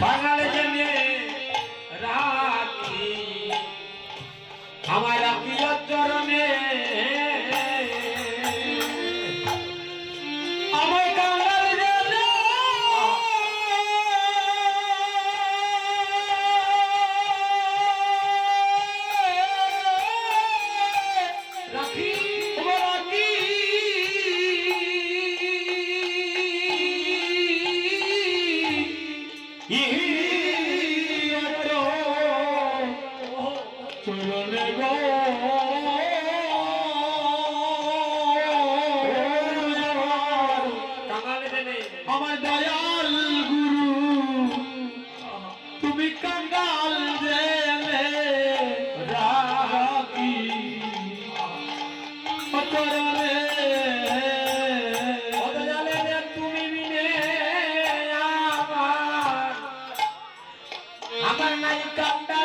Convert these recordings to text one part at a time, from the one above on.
Págale.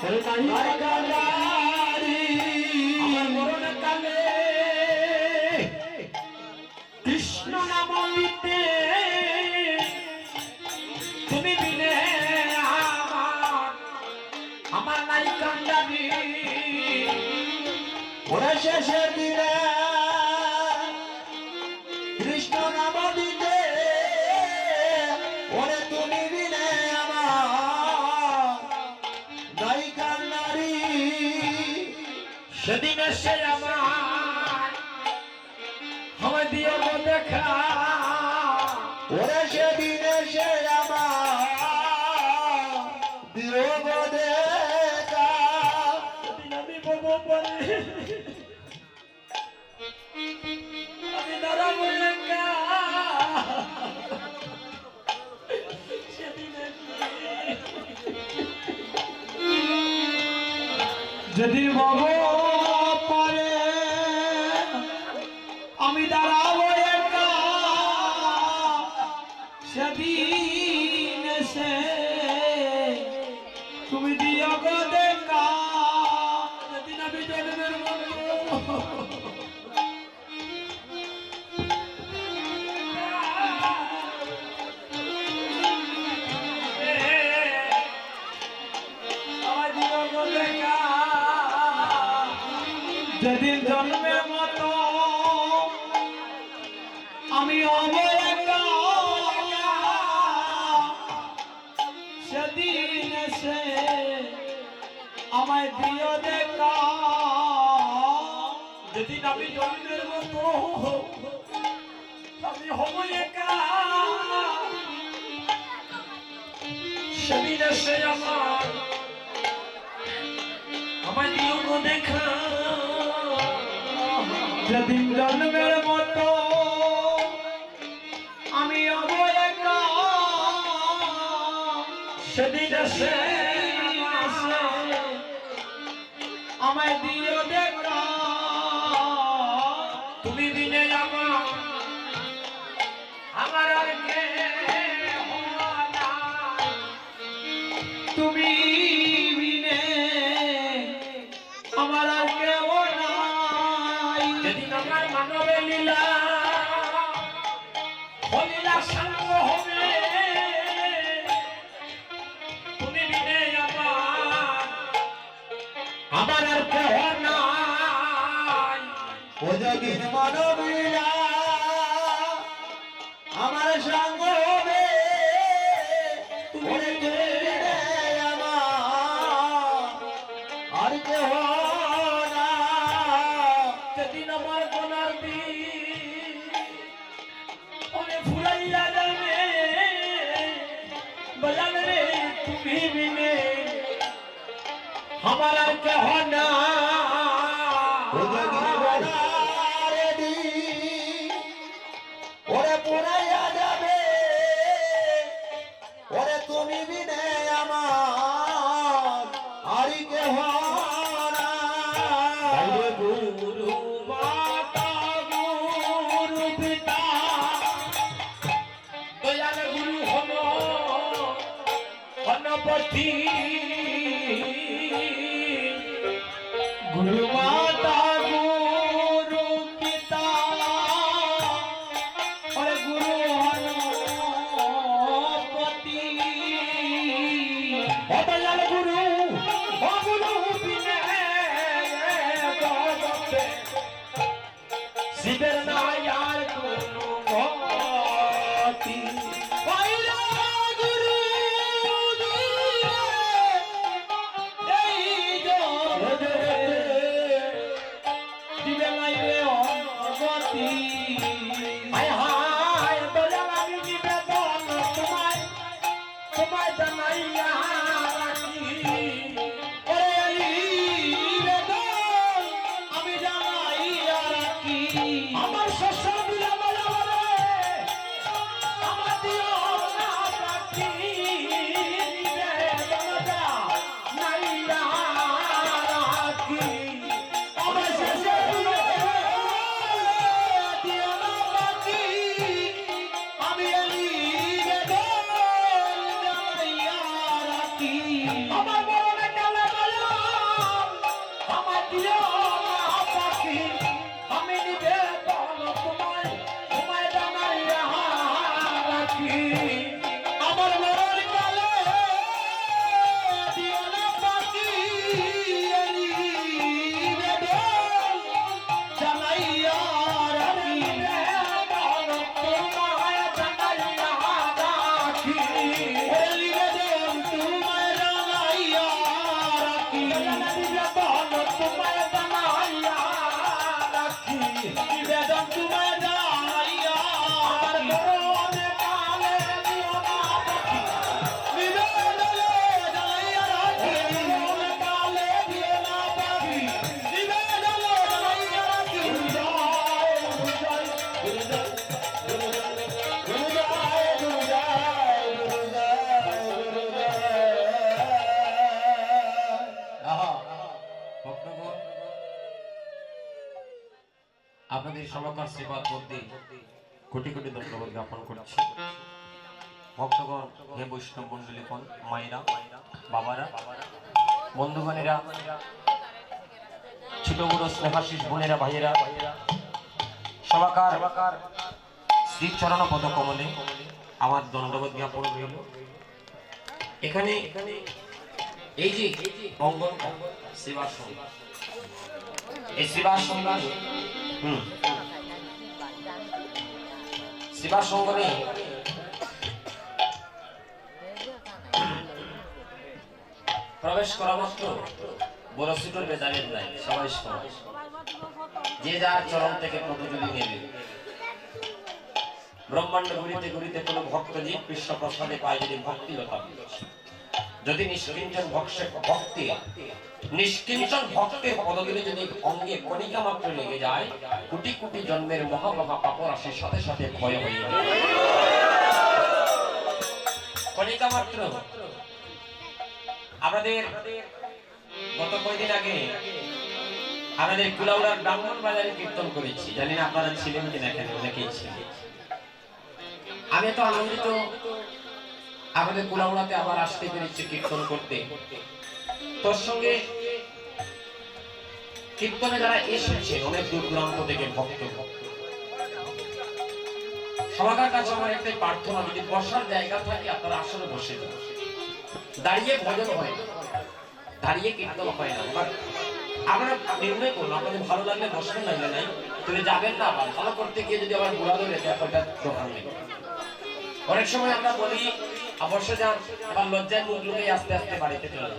Terus. সেদিন এসে আমার আমায় দিয়ে দেখা। ওরা সেদিন এসে আমার দিও দেখা। আমি বলব পরে। আমি দাঁড়া বলে যদি বাবু দাঁড়াবো একা সেদিন সে তুমি দিও গো দেখা যেদিন আমি জন্মের বন্ধু জন্ম আমি জন্মের মতো আমি হব একা। আমার আমার দেখা। যেদিন জন্মের মতো আমি হব একা। সেদিন আমায় দিও দেখ দিবে নাই রে অগতি। সেবা করতে কোটি কোটি ধন্যবাদ জ্ঞাপন করছি। ভক্তগণ, হে বৈষ্ণব মন্ডলীগণ মায়েরা, বাবারা, বন্ধুগণেরা ছোট বড় স্নেহাশিস বোনেরা, ভাইয়েরা সবাকার শ্রী চরণ পদ কমলে আমার দণ্ডবোধ জ্ঞাপন রইল। এখানে এই যে অঙ্গন এই সেবাসন, হুম সেবাসঙ্গনে প্রবেশ করা মাত্র বড় সুটোর নাই, সবাই সমান যে যার চরম থেকে প্রতিযোগী নেবে। ব্রহ্মাণ্ড ঘুরিতে ঘুরিতে কোনো ভক্ত জীব কৃষ্ণ প্রসাদে পায় যদি ভক্তিলতা। যদি নিষ্কিঞ্চন ভক্তি নিষ্কিঞ্চন ভক্তের পদগুলি যদি অঙ্গে কণিকা মাত্র লেগে যায়, কোটি কোটি জন্মের মহা মহা পাপ রাশির সাথে সাথে ক্ষয় হয়ে যাবে কণিকা মাত্র। আমাদের গত কয়দিন আগে আমাদের কুলাউড়ার ব্রাহ্মণ বাজারে কীর্তন করেছি। জানি না আপনারা ছিলেন কিনা এখানে, অনেকেই ছিলেন। আমি তো আনন্দিত আমাদের কুলাউড়াতে আবার আসতে পেরেছি কীর্তন করতে। তোর সঙ্গে কীর্তনে যারা এসেছে, অনেক দূর দূরান্ত থেকে ভক্ত। সবার কাছে আমার একটাই প্রার্থনা, যদি বসার জায়গা থাকে, আপনারা আসলে বসে যান। দাঁড়িয়ে ভজন হয় না। দাঁড়িয়ে কীর্তন হয় না। এবার আমরা নির্ণয় করব আপনাদের ভালো লাগলে বসবেন লাগলে নাই। তুমি যাবেন না আবার। ভালো করতে গিয়ে যদি আবার ঘোরা ধরে দেয় দোকান নেই। অনেক সময় আমরা বলি বসে যান লজ্জায় মুখ লুকিয়ে আস্তে আস্তে বাড়িতে চলে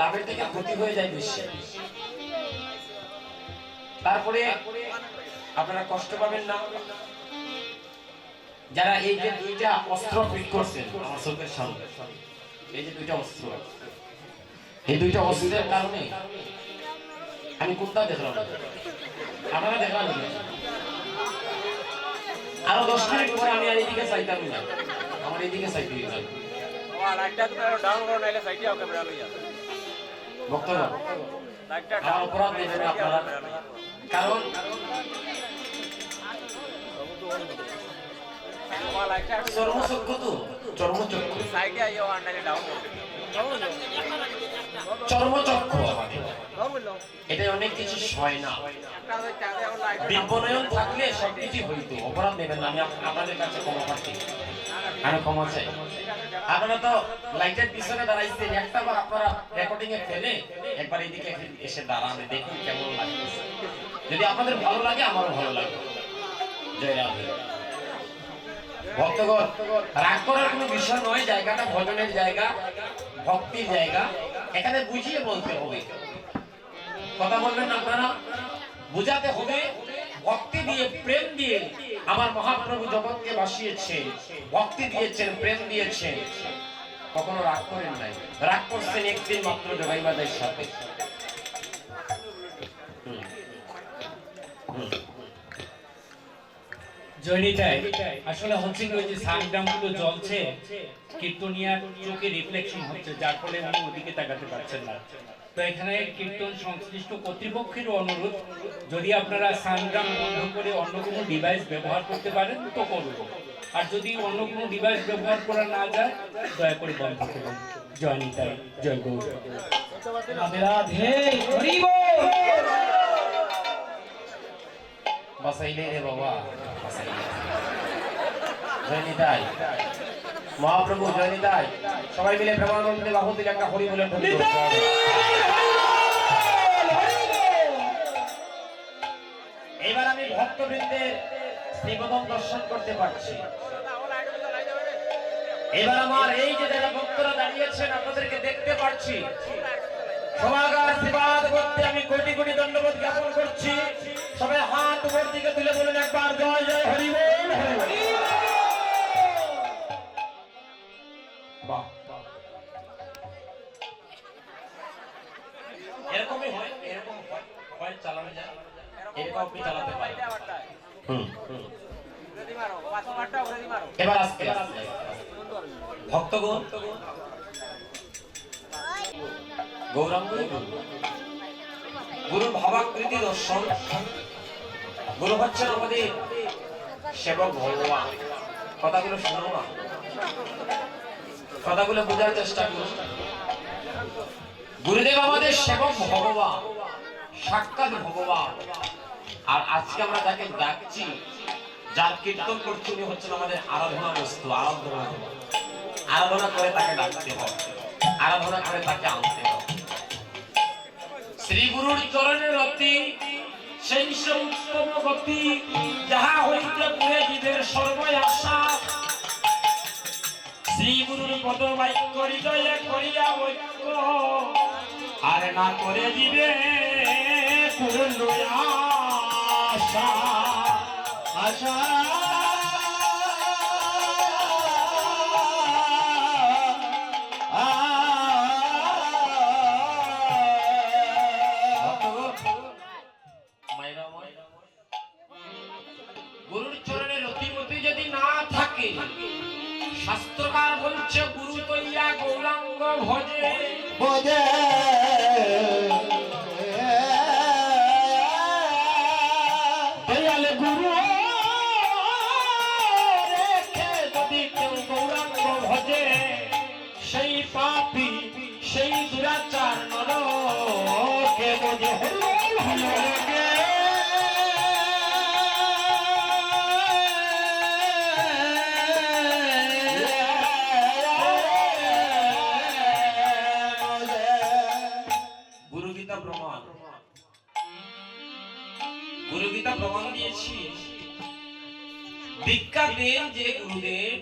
লাভের থেকে ক্ষতি হয়ে যায় বেশি। তারপরে আপনারা কষ্ট পাবেন না। যারা এই যে দুইটা অস্ত্র ফিট করছেন আমার সামনে, এই যে দুইটা অস্ত্র, এই দুইটা অস্ত্রের কারণে আমি কোনটা দেখলাম। আপনারা দেখলাম। আরও দশ মিনিট পরে আমি আর এইদিকে চাইতাম না। আমার এইদিকে চাইতে হইতাম ভক্তরা আমার অপরাধ নেবেন না আপনারা। কারণ? চর্মচক্ষু তো। চর্মচক্ষু। চর্মচক্ষু আমাদের। এটা অনেক কিছু হয় না। বিপণয়ন থাকলে সবকিছু হইতো অপরাধ নেবেন আমি আপনাদের কাছে ক্ষমা প্রার্থী। আমি ক্ষমা চাই। আপনারা তো লাইটের পিছনে দাঁড়াইছেন একটা বার আপনারা রেকর্ডিং এ ফেলে একবার এদিকে এসে দাঁড়ান দেখুন কেমন লাগতেছে। যদি আপনাদের ভালো লাগে আমারও ভালো লাগে জয় রাধে। ভক্তগণ রাগ করার কোনো বিষয় নয় জায়গাটা ভজনের জায়গা ভক্তির জায়গা। এখানে বুঝিয়ে বলতে হবে। কথা বলবেন আপনারা? বুঝাতে হবে, ভক্তি দিয়ে প্রেম দিয়ে আমার মহাপ্রভু জগৎকে বাসিয়েছে ভক্তি দিয়েছেন, প্রেম দিয়েছেন। কখনো রাগ করেন নাই। রাগ করছেন একদিন মাত্র জগাইবাদের সাথে। জয়নিতাই আসলে হচ্ছে কি ওই যে সানগ্রামগুলো জ্বলছে, কীর্তনিয়ার চোখে রিফ্লেকশন হচ্ছে, যার ফলে উনি ওদিকে তাকাতে পারছেন না। তো এখানে কীর্তন সংশ্লিষ্ট কর্তৃপক্ষের অনুরোধ, যদি আপনারা সানগ্রাম বন্ধ করে অন্য কোনো ডিভাইস ব্যবহার করতে পারেন, তো করুন। আর যদি অন্য কোনো ডিভাইস ব্যবহার করা না যায়, দয়া করে বন্ধ করুন। জয় জয় গৌর। রাধে রাধে বাসাইলে রে বাবা জয়নিতাই মহাপ্রভু জয়নিতাই সবাই মিলে প্রেমানন্দে বাহু দিলে একটা হরি বলে। এবার আমি ভক্তবৃন্দের শ্রীপদম দর্শন করতে পারছি এবার আমার এই যে যারা ভক্তরা দাঁড়িয়েছেন আপনাদেরকে দেখতে পাচ্ছি সমাগার করতে আমি কোটি কোটি ধন্যবাদ গুরু ভাবাকৃতি দর্শন। গুরু হচ্ছেন আমাদের সেবক ভগবান। কথাগুলো শোনো না কথাগুলো বোঝার চেষ্টা করুন গুরুদেব আমাদের সেবক ভগবান, সাক্ষাৎ ভগবান। আর আজকে আমরা যাকে ডাকছি, যার কীর্তন করছি উনি হচ্ছেন আমাদের আরাধনা বস্তু, আরাধনা। আরাধনা করে তাকে ডাকতে হবে আরাধনা করে তাকে আনতে হবে শ্রী গুরুর চরণের অতি সেই উত্তম গতি, যাহা হইতে পুরে জীবের সর্বই আশা শ্রী গুরুর পদ বাক্য হৃদয়ে করিয়া ঐক্য, আর না করে দিবে পূর্ণ আশা। আশা। শাস্ত্রকার বলছে, গুরু তৈয়া গৌরাঙ্গ ভজে। দয়াল গুরু গৌরাঙ্গ ভজে, সেই পাপি, সেই দুরাচার নর দীক্ষা দেন যে গুরুদেব দীক্ষা দিয়ে